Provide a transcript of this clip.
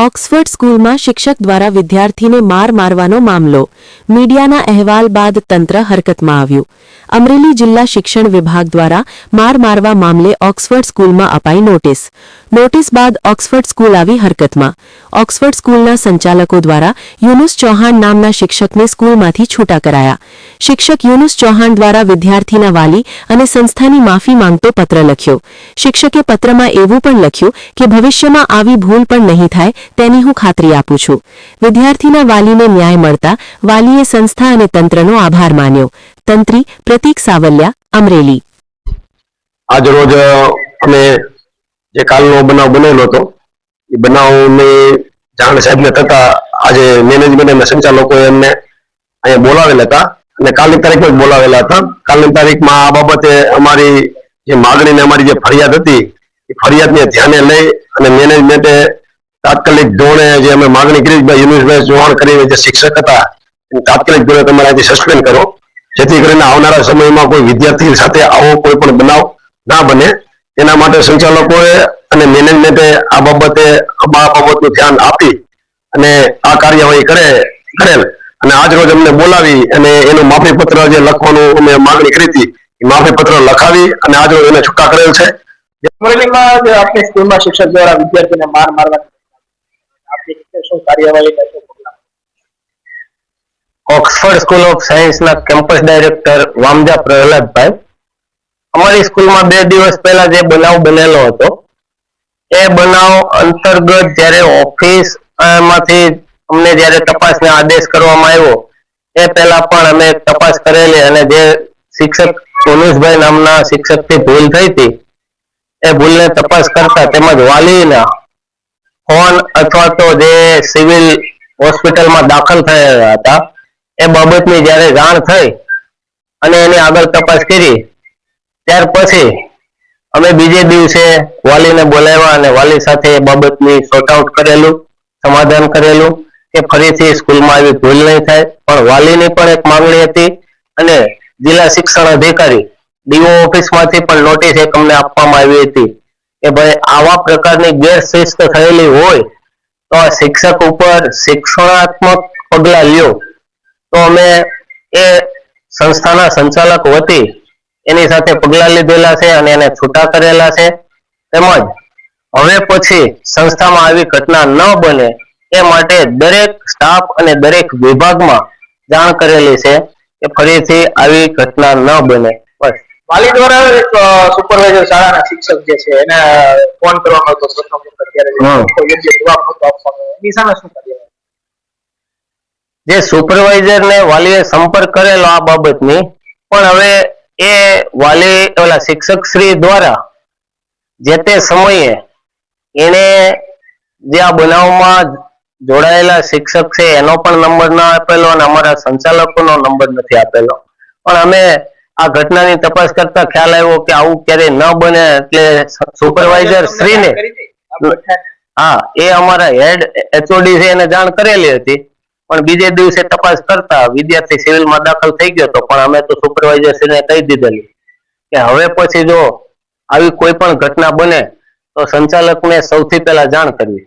Oxford સ્કૂલમાં શિક્ષક દ્વારા વિદ્યાર્થીને માર મારવાનો મામલો. મીડિયાના અહેવાલ બાદ તંત્ર હરકતમાં આવ્યું. અમરેલી જિલ્લા શિક્ષણ વિભાગ દ્વારા માર મારવા મામલે ઓક્સફર્ડ સ્કૂલમાં અપાઈ નોટિસ. નોટિસ બાદ ઓક્સફર્ડ સ્કૂલ આવી હરકતમાં. ઓક્સફર્ડ સ્કૂલના સંચાલકો દ્વારા યુનુસ ચૌહાણ નામના શિક્ષકને સ્કૂલમાંથી છૂટા કરાયા. શિક્ષક યુનુસ ચૌહાણ દ્વારા વિદ્યાર્થીના વાલી અને સંસ્થાની માફી માંગતો પત્ર લખ્યો. શિક્ષકે પત્રમાં એવું પણ લખ્યું કે ભવિષ્યમાં આવી ભૂલ પણ નહીં થાય તેની હું ખાતરી આપું છું. વિદ્યાર્થીના વાલીને ન્યાય મળતા વાલીએ સંસ્થા અને તંત્રનો આભાર માન્યો. તંત્રી પ્રતીક સાવલિયા અમરેલી. આજ રોજ અમે જે કાલનો બનાવ બનેલો હતો, એ બનાવને જાણ સાહેબને થતા આજે મેનેજમેન્ટ અને સંચાલકોએ એમને અહીંયા બોલાવેલા હતા અને કાલની તારીખમાં જ બોલાવેલા હતા. કાલની તારીખમાં આ બાબતે અમારી જે માગણી ને અમારી જે ફરિયાદ હતી, એ ફરિયાદને ધ્યાને લઈ અને મેનેજમેન્ટે તાત્કાલિક ધોરણે જે અમે માગણી કરી કે ભાઈ યુનુસભાઈ ચૌહાણ કરીને જે શિક્ષક હતા તાત્કાલિક ધોરણે તમારે અહીંથી સસ્પેન્ડ કરો જેથી કરીને આવનારા સમયમાં કોઈ વિદ્યાર્થી સાથે આવો કોઈ પણ બનાવ ના બને. એના માટે સંચાલકોએ અને મેનેજમેન્ટે આ બાબતે આ બાબતનું ધ્યાન આપી અને આ કાર્યવાહી કરે, કરેલ. અને આજ રોજ અમને બોલાવી અને એનું માફી પત્ર જે લખવાનું અમે માગણી કરી હતી, એ માફી પત્ર લખાવી અને આજ રોજ એને છૂટા કરેલ છે. આપણી સ્કૂલમાં શિક્ષક દ્વારા વિદ્યાર્થીને માર મારવાની આપની રીતે શું કાર્યવાહી? ઓક્સફર્ડ સ્કૂલ ઓફ સાયન્સના કેમ્પસ ડાયરેક્ટર વામજા પ્રહલાદભાઈ. અમારી સ્કૂલમાં બે દિવસ પહેલા જે બનાવ બનેલો હતો, એ બનાવ અંતર્ગત જ્યારે ઓફિસમાંથી અમને જ્યારે તપાસનો આદેશ કરવામાં આવ્યો, એ પહેલા પણ અમે તપાસ કરેલી અને જે શિક્ષક સોનુષભાઈ નામના શિક્ષકથી ભૂલ થઈ હતી, એ ભૂલને તપાસ કરતા તેમજ વાલીના ફોન અથવા તો જે સિવિલ હોસ્પિટલમાં દાખલ થયેલા હતા એ બાબતની જ્યારે જાણ થઈ અને એની આગળ તપાસ કરી, ત્યાર પછી અમે બીજે દિવસે વાલીને બોલાવ્યા અને વાલી સાથે એ બાબતની સોર્ટ આઉટ કરેલું, સમાધાન કરેલું કે ફરીથી સ્કૂલમાં આવી ભૂલ નહીં થાય. પણ વાલીની પણ એક માંગણી હતી અને જિલ્લા શિક્ષણ અધિકારી ડીઓ ઓફિસમાંથી પણ નોટિસ એક અમને આપવામાં આવી હતી કે ભાઈ આવા પ્રકારની ગેરશિસ્ત થયેલી હોય તો શિક્ષક ઉપર શિક્ષણાત્મક પગલાં લ્યો. તો અમે એ સંસ્થાના સંચાલક વતી એની સાથે પગલાં લીધેલા છે અને એને છૂટા કરેલા છે. તેમજ હવે પછી સંસ્થામાં આવી ઘટના ન બને એ માટે દરેક સ્ટાફ અને દરેક વિભાગમાં જાણ કરેલી છે કે ફરીથી આવી ઘટના ન બને. બસ. વાલી દ્વારા એક સુપરવાઇઝર શાળાના શિક્ષક જે છે એને ફોન કરવાનો હતો પ્રથમ વખત ત્યારે. હમ. કોઈ યોગ્ય જવાબ નહોતો આપવાનો. એની સામે શું કાર્યવાહી જે સુપરવાઇઝર ને વાલીએ સંપર્ક કરેલો આ બાબતની પણ હવે એ વાલી ઓલા શિક્ષક શ્રી દ્વારા જે તે સમયે એને જે આ બનાવમાં જોડાયેલા શિક્ષક છે એનો પણ નંબર ના આપેલો અને અમારા સંચાલકોનો નંબર નથી આપેલો. પણ અમે આ ઘટનાની તપાસ કરતા ખ્યાલ આવ્યો કે આવું ક્યારેય ન બને એટલે સુપરવાઇઝર શ્રીને હા એ અમારા હેડ એચઓડી છે એને જાણ કરેલી હતી. પણ બીજે દિવસે તપાસ કરતા વિદ્યાર્થી સિવિલમાં દાખલ થઈ ગયો હતો, પણ અમે તો સુપરવાઇઝર ને કહી દીધેલું કે હવે પછી જો આવી કોઈ પણ ઘટના બને તો સંચાલકને સૌથી પહેલા જાણ કરવી.